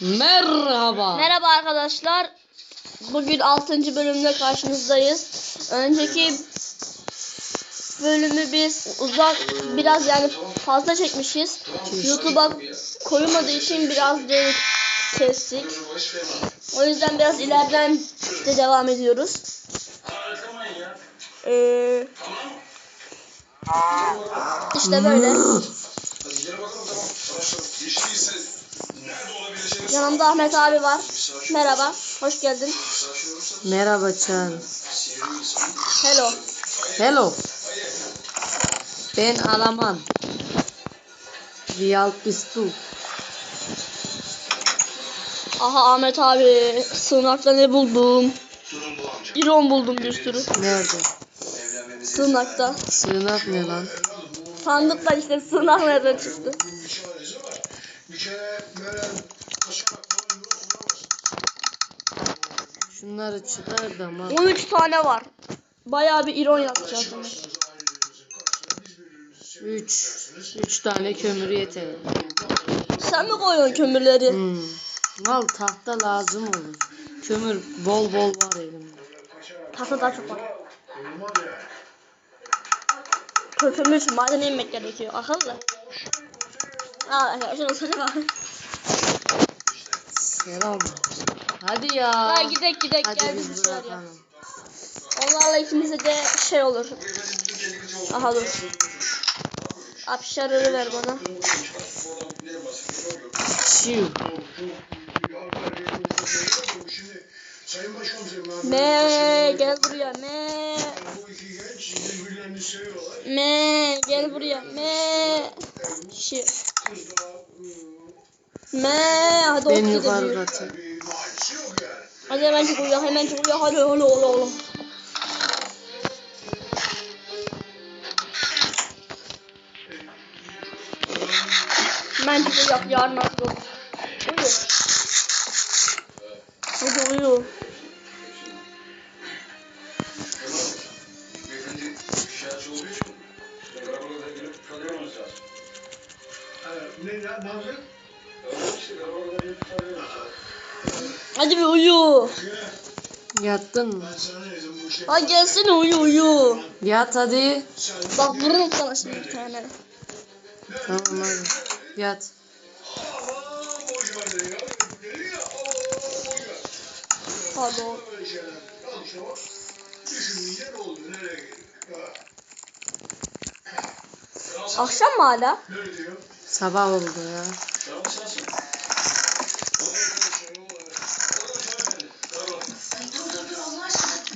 Merhaba. Merhaba arkadaşlar. Bugün 6. bölümde karşınızdayız. Önceki bölümü biz uzak biraz yani fazla çekmişiz. YouTube'a koyulmadığı için biraz geri kestik. O yüzden biraz ileriden de devam ediyoruz. Ee, işte böyle. Yanımda Ahmet abi var. Merhaba. Hoş geldin. Merhaba Çağan. Hello. Hello. Ben Alaman. Real Pistu. Aha Ahmet abi sığınakta ne buldum? İron buldum bir sürü. Nerede? Sığınakta. Sığınak ne lan? Sandıklar işte sığınak nereden çıktı? Şunları çıkar da ma. 13 tane var. Bayağı bir iron yapacağız. bunu. Üç. Üç tane kömür yeter. Sen mi koyuyorsun kömürleri? Hmm. Al tahta lazım olur. Kömür bol bol var elimde. Tahta daha çok var. Kö- Kömür için madene inmek gerekiyor. Akıllı. Aa arkadaşlar sana bak. Selam. Hadi ya. Ha gidek gidek Hadi gel biz biz dışarıya. bırakalım. Onlarla ikimize de şey olur. Aha dur. Apşarını ver bana. Çiu. Me gel buraya me. Me gel buraya me. Şey. Me hadi Ben yukarı yani. Hadi hemen çık uyuyor hemen çık uyuyor hadi hadi hadi hadi. Hemen çık uyuyor yarın artık olur. Uyu. Hadi uyu. Beyefendi şikayetçi olduğu Hadi bir uyu. Yattın mı? Hadi gelsene uyu uyu. Yat hadi. Bak vururum sana şimdi bir tane. Tamam hadi. Yat. Pardon. Akşam mı hala? Sabah oldu ya.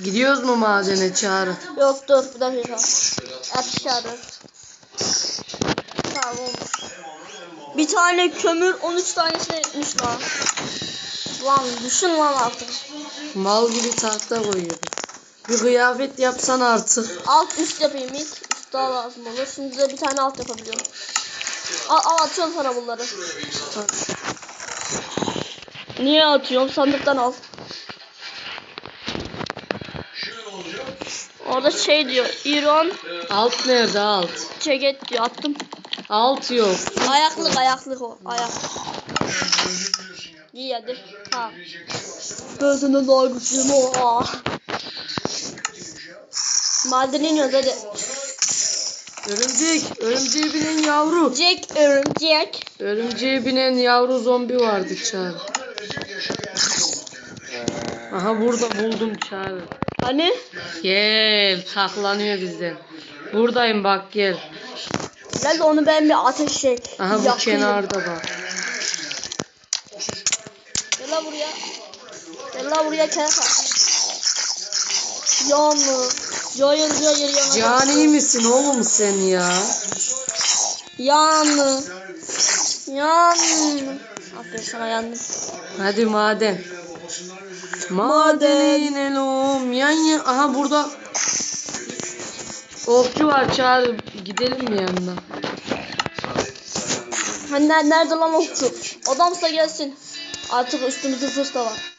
Gidiyoruz mu madene çağrı? Yok dur bir dakika. Apşarı. Tamam. Bir tane kömür 13 tanesine etmiş lan. Lan düşün lan artık. Mal gibi tahta koyuyoruz. Bir kıyafet yapsan artık. Alt üst yapayım ilk. Üst daha lazım olur. Şimdi de bir tane alt yapabiliyorum. Al, al atıyorum sana bunları. Niye atıyorum? Sandıktan al. Şimdi ne olacak? Orada şey diyor. İron Alt nerede alt? ceket diyor. Attım. Alt yok. Ayaklık ayaklık o. Ayak. İyi hadi. Varsa Ben senden daha güçlüyüm. Ya. Madene iniyoruz hadi. Örümcek. Örümceğe binen yavru. Jack örümcek. Örümceğe binen yavru zombi vardı çağrı. Aha burada buldum çağrı. Hani? Gel. Saklanıyor bizden. Buradayım bak gel. Gel de onu ben bir ateş şey. Aha bu yakayım. kenarda bak. Gel la buraya. Gel la buraya kefa. Yanlı. Yayıl yayıl yanı. Cani misin oğlum sen ya? Yanlı. Yanlı. Aferin sana yandım. Hadi maden. Babasından özür dilerim. Madene inelim. Yan yan. Aha burada. Okçu var çağır. Gidelim mi yanına? Hani ner- nerede lan okçu? Adamsa gelsin. Artık üstümüzde zırh da var.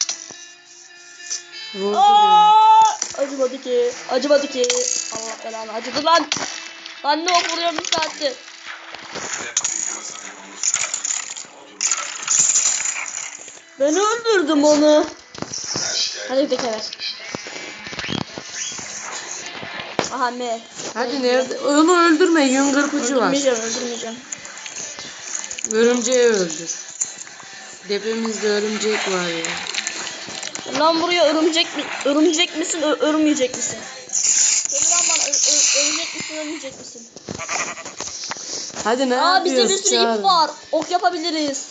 Acımadı ki. Acımadı ki. Allah belanı acıdı lan. Lan ne ok vuruyorum bir saattir. Ben öldürdüm onu. Hadi bir de ver. Aha me. Hadi nerede? Onu öldürme. Yün kırpıcı var. Öldürmeyeceğim öldürmeyeceğim. Örümceği öldür. Tepemizde örümcek var ya. Lan buraya örümcek mi, örümcek misin, ö- örmeyecek misin? Söyle lan bana, ö- ö- ölecek misin, ölmeyecek misin? Hadi ne Aa bizde bir yapıyoruz sürü ip var. Ok yapabiliriz.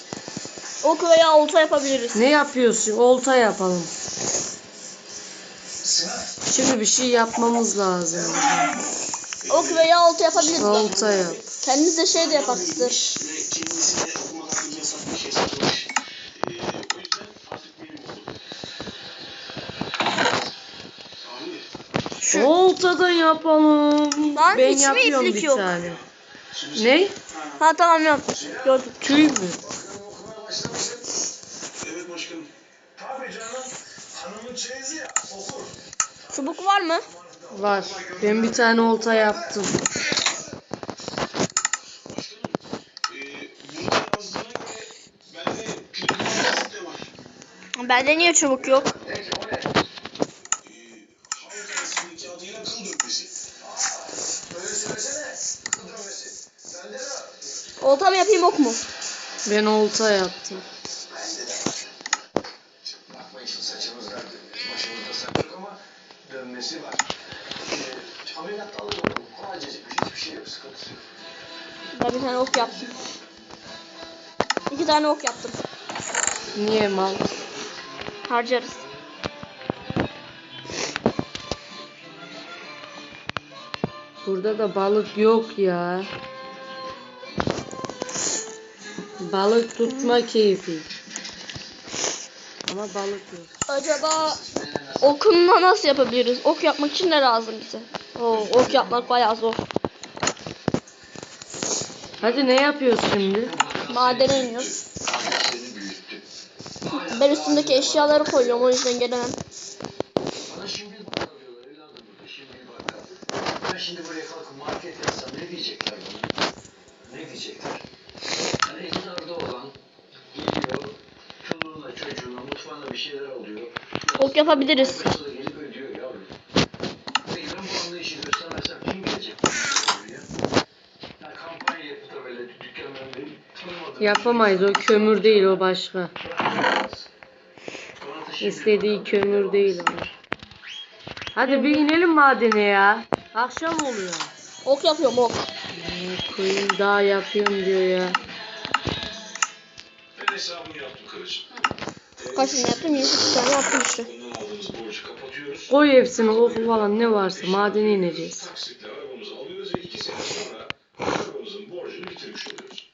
Ok veya olta yapabiliriz. Ne yapıyorsun? Olta yapalım. Şimdi bir şey yapmamız lazım. Ok veya olta yapabiliriz. Olta yap. Kendiniz de şey de yaparsınız. Ve kendisine okumadan yasak bir şey satmış. Ee, o yüzden artık benim oldu. Abi, Olta da yapalım. Lan ben yapıyorum bir yok? tane. Ne? Ha tamam yap. Gördüm. Tüy mü? Okumaya başlamışsın. evet başkanım. Tabii canım. Hanımın çeyizi ya. Okur. Çubuk var mı? Var. Ben bir tane olta yaptım. Bende niye çubuk yok? Olta mı yapayım ok mu? Ben olta yaptım. Bakmayın şu saçımız var. Başımızda saç yok ama dönmesi var. Ee, onu. Acecik hiçbir şey yok. Sıkıntısı yok. Ben bir tane ok yaptım. İki tane ok yaptım. Niye mal? Harcarız. Burada da balık yok ya. Balık tutma keyfi. Ama balık yok. Acaba okunla nasıl yapabiliriz? Ok yapmak için ne lazım bize? Oo, ok yapmak bayağı zor. Hadi ne yapıyoruz şimdi? Madene iniyoruz. Ben üstündeki eşyaları koyuyorum o yüzden gelemem. Bana şimdi bakkal diyorlar evladım burada. Şimdi bakkal. Ben şimdi buraya kalkıp market yazsam ne diyecekler bana? Ne diyecekler? Yani elin orada olan geliyor, çoluğuna, çocuğuna, mutfağına bir şeyler alıyor. Ok yapabiliriz. Başına da gelip ödüyor yavrum. Peki ben bu anlayışı göstermezsem kim gelecek buraya? Ya kampanya yapıp da böyle dükkanların benim tanımadığım Yapamayız o kömür değil o başka. İstediği kömür değil o. Hadi bir inelim madene ya. Akşam oluyor. Ok yapıyorum ok. Koyun daha yapıyorum diyor ya. Ben hesabını yaptım karıcığım. Ee, Kaç tane yaptım? 28 tane yaptım işte. Koy hepsini oku falan ne varsa madene ineceğiz. Taksitle arabamızı alıyoruz ve iki sene sonra arabamızın borcunu bitirmiş oluyoruz.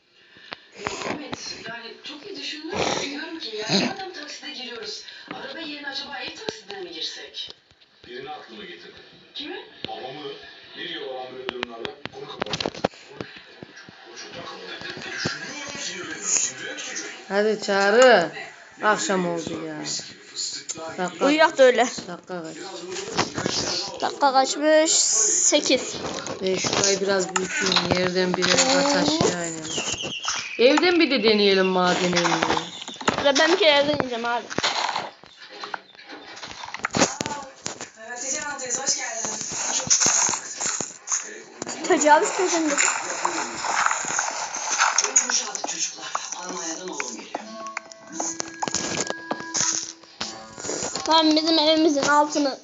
Evet, yani çok iyi düşündüm. Diyorum ki ya madem takside giriyoruz, araba yerine acaba ev taksidine mi girsek? Birini aklıma getirdi. Kimi? Babamı ne diyor babam böyle durumlarda? Konu. Hadi çağrı. Akşam oldu ya. Dakika, Uyuyak da öyle. dakika kaç. Dakika kaçmış? 8. Ben şurayı biraz büyüteyim. Yerden birer kat aşağı inelim. Evden bir de deneyelim madene inmeyi. Ve ben bir kere evden ineceğim abi. Tecavüz peşinde. Tamam bizim evimizin altını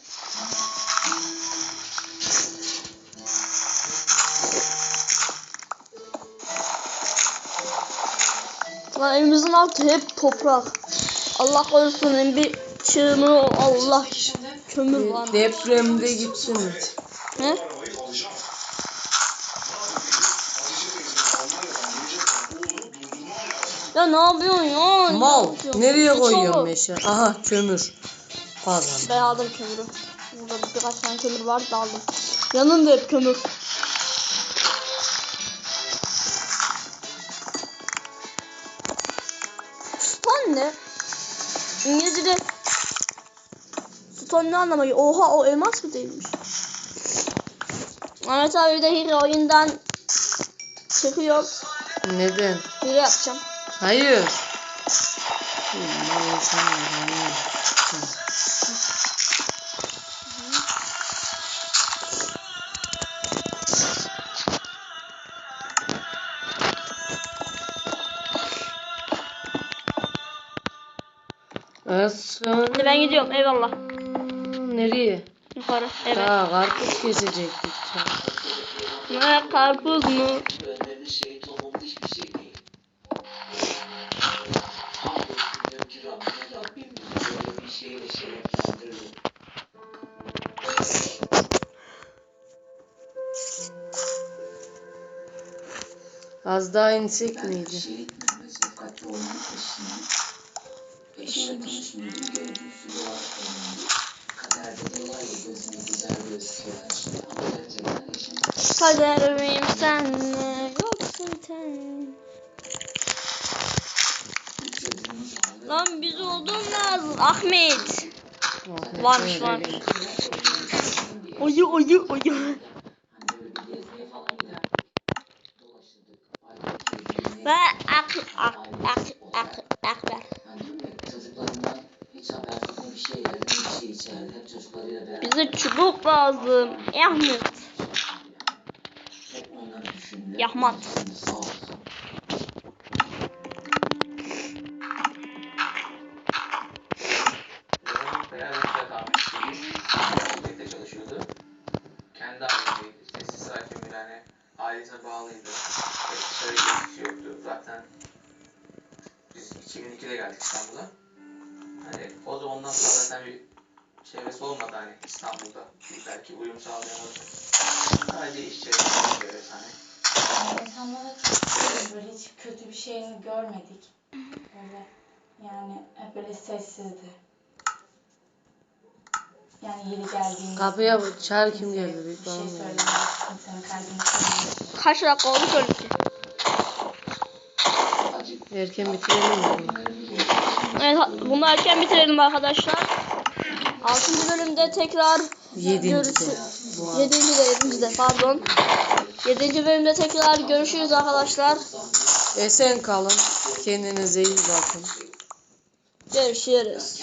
Lan evimizin altı hep toprak. Allah korusun bir çığını Allah kömür var. Depremde gitsin. Ne. Ya ne yapıyorsun ya? Mal. Nereye oldu. meşe? Aha kömür. Kazan. Ben aldım kömürü. Burada birkaç tane kömür var da aldım. Yanında hep kömür. Stone ne? İngilizce'de stone ne anlama geliyor? Oha o elmas mı değilmiş? Ahmet abi de hile oyundan çıkıyor. Neden? Hile yapacağım. Hayır. Bunlar Aslan. Hadi ben gidiyorum. Eyvallah. Nereye? Yukarı. Evet. Daha karpuz kesecektik. Ne karpuz mu? Az daha insek miydi? Şehit Mehmet Şefkatli olmak peşinde. Eşiyle tanışmıyordum, gördüğüsü doğa önemli. Kaderde diyorlar ya gözüne güzel gözüküyor her şey. Ama gerçekten eşim Kaderim senle yoksun sen. Lan biz oldun lazım. Ahmet. Varmış, var. Oyu oyu oyu. hani böyle bir gezmeye falan giderdik. Dolaşırdık. Aydın keyfine. Ve ak ak ak ak akber. Hani diyorum ya çocuklarından hiç habersiz ne bir şey yerdi ne bir şey içerdi. Hep çocuklarıyla beraber. Bize çubuk lazım. Ahmet. Hep onları düşündü. Yahmat. Sağ olsun. Babam Fenerbahçe'de kalmıştı. Birlikte çalışıyordu. Kendi ailesiydi. Sessiz sakin bir hani ailesine bağlıydı. Dışarı ilgisi yoktu. Zaten biz 2002'de geldik İstanbul'a. Hani o zamandan sonra zaten bir çevresi olmadı hani İstanbul'da. Belki uyum sağlayan olacak. Sadece iş çevresine göre hani. Yani insanlara çok. Böyle hiç kötü bir şeyini görmedik. Böyle yani hep böyle sessizdi. Yani yeri geldiğinde Kapıya çağır kim geldi? Bir Bir şey. Kimsenin kalbini kırmaz. Kaç dakika oldu söyle. Erken bitirelim mi? Evet bunu erken bitirelim arkadaşlar. 6. bölümde tekrar Yedinci de. görüşürüz. Bu an. 7. de 7. de pardon. 7. bölümde tekrar görüşürüz arkadaşlar. Esen kalın. Kendinize iyi bakın. Görüşürüz.